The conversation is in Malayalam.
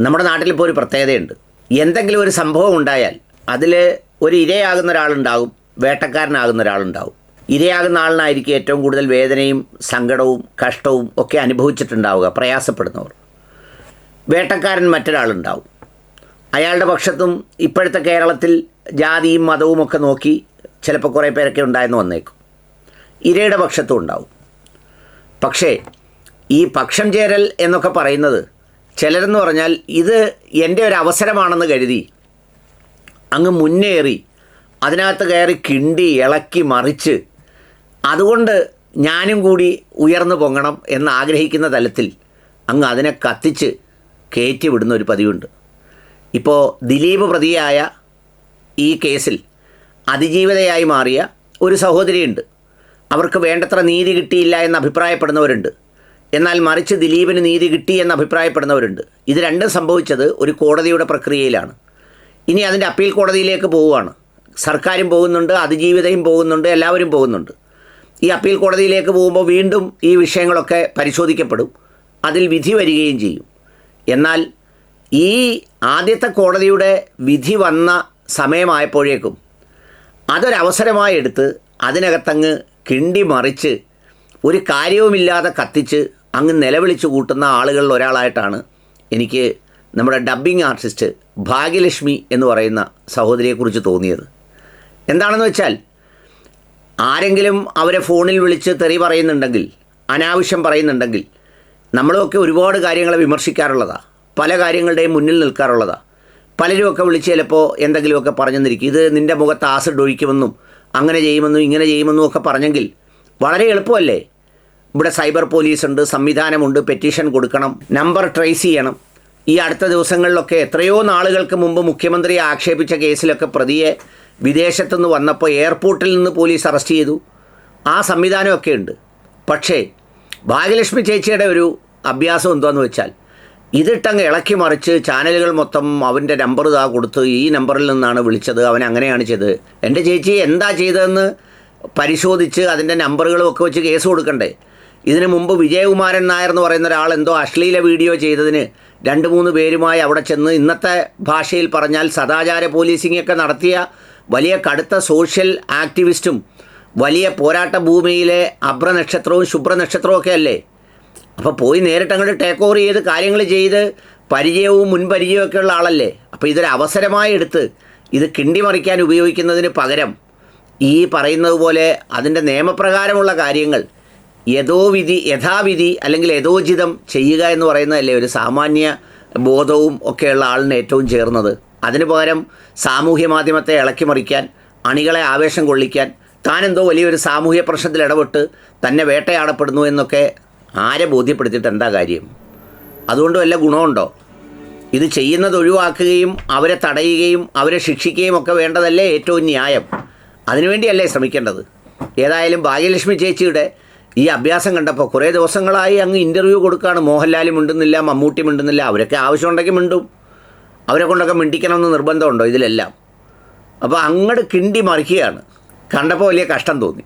നമ്മുടെ നാട്ടിൽ ഇപ്പോൾ ഒരു പ്രത്യേകതയുണ്ട്. എന്തെങ്കിലും ഒരു സംഭവം ഉണ്ടായാൽ അതിൽ ഒരു ഇരയാകുന്ന ഒരാളുണ്ടാകും വേട്ടക്കാരനാകുന്ന ഒരാളുണ്ടാകും ഇരയാകുന്ന ആളിനായിരിക്കും ഏറ്റവും കൂടുതൽ വേദനയും സങ്കടവും കഷ്ടവും ഒക്കെ അനുഭവിച്ചിട്ടുണ്ടാവുക പ്രയാസപ്പെടുന്നവർ. വേട്ടക്കാരൻ മറ്റൊരാളുണ്ടാവും. അയാളുടെ പക്ഷത്തും ഇപ്പോഴത്തെ കേരളത്തിൽ ജാതിയും മതവും ഒക്കെ നോക്കി ചിലപ്പോൾ കുറേ പേരൊക്കെ ഉണ്ടായെന്ന് വന്നേക്കും. ഇരയുടെ പക്ഷത്തും ഉണ്ടാവും. പക്ഷേ ഈ പക്ഷം ചേരൽ എന്നൊക്കെ പറയുന്നത് ചിലരെന്ന് പറഞ്ഞാൽ ഇത് എന്റെ ഒരു അവസരമാണെന്ന് കരുതി. അങ്ങ് മുന്നേറി അതിനകത്ത് കയറി കിണ്ടി ഇളക്കി മറിച്ച് അതുകൊണ്ട് ഞാനും കൂടി ഉയർന്നു പൊങ്ങണം എന്ന് ആഗ്രഹിക്കുന്ന തലത്തിൽ അങ്ങ് അതിനെ കത്തിച്ച് കയറ്റി വിടുന്ന ഒരു പതിവുണ്ട്. ഇപ്പോൾ ദിലീപ് പ്രതിയായ ഈ കേസിൽ അതിജീവിതയായി മാറിയ ഒരു സഹോദരിയുണ്ട്. അവർക്ക് വേണ്ടത്ര നീതി കിട്ടിയില്ല എന്ന് അഭിപ്രായപ്പെടുന്നവരുണ്ട്. എന്നാൽ മറിച്ച് ദിലീപിന് നീതി കിട്ടി എന്ന് അഭിപ്രായപ്പെടുന്നവരുണ്ട്. ഇത് രണ്ടും സംഭവിച്ചത് ഒരു കോടതിയുടെ പ്രക്രിയയിലാണ്. ഇനി അതിന്റെ അപ്പീൽ കോടതിയിലേക്ക് പോവുകയാണ്. സർക്കാരും പോകുന്നുണ്ട് അതിജീവിതയും പോകുന്നുണ്ട് എല്ലാവരും പോകുന്നുണ്ട്. ഈ അപ്പീൽ കോടതിയിലേക്ക് പോകുമ്പോൾ വീണ്ടും ഈ വിഷയങ്ങളൊക്കെ പരിശോധിക്കപ്പെടും. അതിൽ വിധി വരികയും ചെയ്യും. എന്നാൽ ഈ ആദ്യത്തെ കോടതിയുടെ വിധി വന്ന സമയമായപ്പോഴേക്കും അതൊരവസരമായി എടുത്ത് അതിനകത്തങ്ങ് കിണ്ടി മറിച്ച് ഒരു കാര്യവുമില്ലാതെ കത്തിച്ച് അങ്ങ് നിലവിളിച്ച് കൂട്ടുന്ന ആളുകളിൽ ഒരാളായിട്ടാണ് എനിക്ക് നമ്മുടെ ഡബ്ബിംഗ് ആർട്ടിസ്റ്റ് ഭാഗ്യലക്ഷ്മി എന്ന് പറയുന്ന സഹോദരിയെക്കുറിച്ച് തോന്നിയത്. എന്താണെന്ന് വെച്ചാൽ ആരെങ്കിലും അവരെ ഫോണിൽ വിളിച്ച് തെറി പറയുന്നുണ്ടെങ്കിൽ അനാവശ്യം പറയുന്നുണ്ടെങ്കിൽ നമ്മളൊക്കെ ഒരുപാട് കാര്യങ്ങളെ വിമർശിക്കാറുള്ളതാണ് പല കാര്യങ്ങളുടെയും മുന്നിൽ നിൽക്കാറുള്ളതാ. പലരുമൊക്കെ വിളിച്ച് ചിലപ്പോൾ എന്തെങ്കിലുമൊക്കെ പറഞ്ഞു തന്നിരിക്കും ഇത് നിന്റെ മുഖത്ത് ആസിഡ് ഒഴിക്കുമെന്നും അങ്ങനെ ചെയ്യുമെന്നും ഇങ്ങനെ ചെയ്യുമെന്നും ഒക്കെ പറഞ്ഞെങ്കിൽ വളരെ എളുപ്പമല്ലേ? ഇവിടെ സൈബർ പോലീസ് ഉണ്ട് സംവിധാനമുണ്ട് പെറ്റീഷൻ കൊടുക്കണം നമ്പർ ട്രേസ് ചെയ്യണം. ഈ അടുത്ത ദിവസങ്ങളിലൊക്കെ എത്രയോ നാളുകൾക്ക് മുമ്പ് മുഖ്യമന്ത്രിയെ ആക്ഷേപിച്ച കേസിലൊക്കെ പ്രതിയെ വിദേശത്തുനിന്ന് വന്നപ്പോൾ എയർപോർട്ടിൽ നിന്ന് പോലീസ് അറസ്റ്റ് ചെയ്തു. ആ സംവിധാനമൊക്കെ ഉണ്ട്. പക്ഷേ ഭാഗ്യലക്ഷ്മി ചേച്ചിയുടെ ഒരു അഭ്യാസം എന്താണെന്ന് വെച്ചാൽ ഇതിട്ടങ്ങ് ഇളക്കി മറിച്ച് ചാനലുകൾ മൊത്തം അവന്റെ നമ്പർ ഇതാ കൊടുത്ത് ഈ നമ്പറിൽ നിന്നാണ് വിളിച്ചത് അവൻ അങ്ങനെയാണ് ചെയ്തത്. എന്റെ ചേച്ചി എന്താ ചെയ്തതെന്ന് പരിശോധിച്ച് അതിന്റെ നമ്പറുകളും ഒക്കെ വെച്ച് കേസ് കൊടുക്കണ്ടേ? ഇതിനു മുമ്പ് വിജയകുമാരൻ നായർ എന്ന് പറയുന്ന ഒരാൾ എന്തോ അശ്ലീല വീഡിയോ ചെയ്തതിന് രണ്ട് മൂന്ന് പേരുമായി അവിടെ ചെന്ന് ഇന്നത്തെ ഭാഷയിൽ പറഞ്ഞാൽ സദാചാര പോലീസിംഗ് ഒക്കെ നടത്തിയ വലിയ കടുത്ത സോഷ്യൽ ആക്ടിവിസ്റ്റും വലിയ പോരാട്ട ഭൂമിയിലെ അഭ്രനക്ഷത്രവും ശുഭ്രനക്ഷത്രവും ഒക്കെ അല്ലേ? അപ്പോൾ പോയി നേരിട്ട് അങ്ങോട്ട് ടേക്ക് ഓവർ ചെയ്ത് കാര്യങ്ങൾ ചെയ്ത് പരിചയവും മുൻപരിചയവും ഒക്കെ ഉള്ള ആളല്ലേ? അപ്പോൾ ഇതൊരു അവസരമായി എടുത്ത് ഇത് കിണ്ടിമറിക്കാൻ ഉപയോഗിക്കുന്നതിന് പകരം ഈ പറയുന്നത് പോലെ അതിന്റെ നിയമപ്രകാരമുള്ള കാര്യങ്ങൾ യഥോവിധി യഥാവിധി അല്ലെങ്കിൽ യഥോചിതം ചെയ്യുക എന്ന് പറയുന്നതല്ലേ ഒരു സാമാന്യ ബോധവും ഒക്കെയുള്ള ആളിന് ഏറ്റവും ചേർന്നത്. അതിന് പകരം സാമൂഹ്യ മാധ്യമത്തെ ഇളക്കി മറിക്കാൻ അണികളെ ആവേശം കൊള്ളിക്കാൻ താനെന്തോ വലിയൊരു സാമൂഹ്യ പ്രശ്നത്തിൽ ഇടപെട്ട് തന്നെ വേട്ടയാടപ്പെടുന്നു എന്നൊക്കെ ആരെ ബോധ്യപ്പെടുത്തിയിട്ട് എന്താ കാര്യം? അതുകൊണ്ട് വല്ല ഗുണമുണ്ടോ? ഇത് ചെയ്യുന്നത് ഒഴിവാക്കുകയും അവരെ തടയുകയും അവരെ ശിക്ഷിക്കുകയും ഒക്കെ വേണ്ടതല്ലേ ഏറ്റവും ന്യായം? അതിനുവേണ്ടിയല്ലേ ശ്രമിക്കേണ്ടത്? ഏതായാലും ഭാഗ്യലക്ഷ്മി ചേച്ചിയുടെ ഈ അഭ്യാസം കണ്ടപ്പോൾ കുറേ ദിവസങ്ങളായി അങ്ങ് ഇന്റർവ്യൂ കൊടുക്കുകയാണ് മോഹൻലാൽ മിണ്ടുന്നില്ല മമ്മൂട്ടി മിണ്ടുന്നില്ല അവരൊക്കെ ആവശ്യമുണ്ടെങ്കിൽ മിണ്ടും. അവരെ കൊണ്ടൊക്കെ മിണ്ടിക്കണമെന്ന് നിർബന്ധമുണ്ടോ ഇതിലെല്ലാം? അപ്പോൾ അങ്ങോട്ട് കിണ്ടി മറിക്കുകയാണ്. കണ്ടപ്പോൾ വലിയ കഷ്ടം തോന്നി.